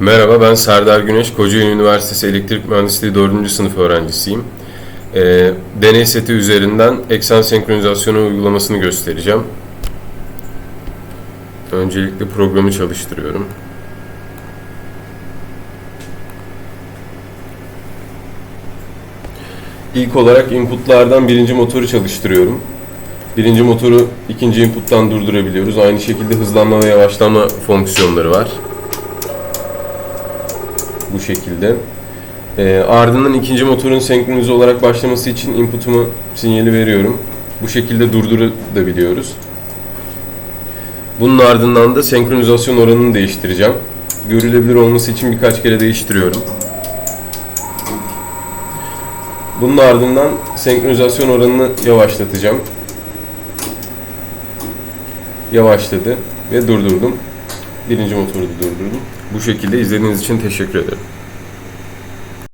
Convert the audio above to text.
Merhaba ben Serdar Güneş, Kocaeli Üniversitesi Elektrik Mühendisliği 4. sınıf öğrencisiyim. Ee, deney seti üzerinden eksen senkronizasyonu uygulamasını göstereceğim. Öncelikle programı çalıştırıyorum. İlk olarak inputlardan birinci motoru çalıştırıyorum. Birinci motoru ikinci inputtan durdurabiliyoruz. Aynı şekilde hızlanma ve yavaşlama fonksiyonları var. Bu şekilde. Ee, ardından ikinci motorun senkronize olarak başlaması için inputumu sinyali veriyorum. Bu şekilde durdurabiliyoruz. Bunun ardından da senkronizasyon oranını değiştireceğim. Görülebilir olması için birkaç kere değiştiriyorum. Bunun ardından senkronizasyon oranını yavaşlatacağım. Yavaşladı ve durdurdum. Birinci motoru da durdurdum. Bu şekilde izlediğiniz için teşekkür ederim.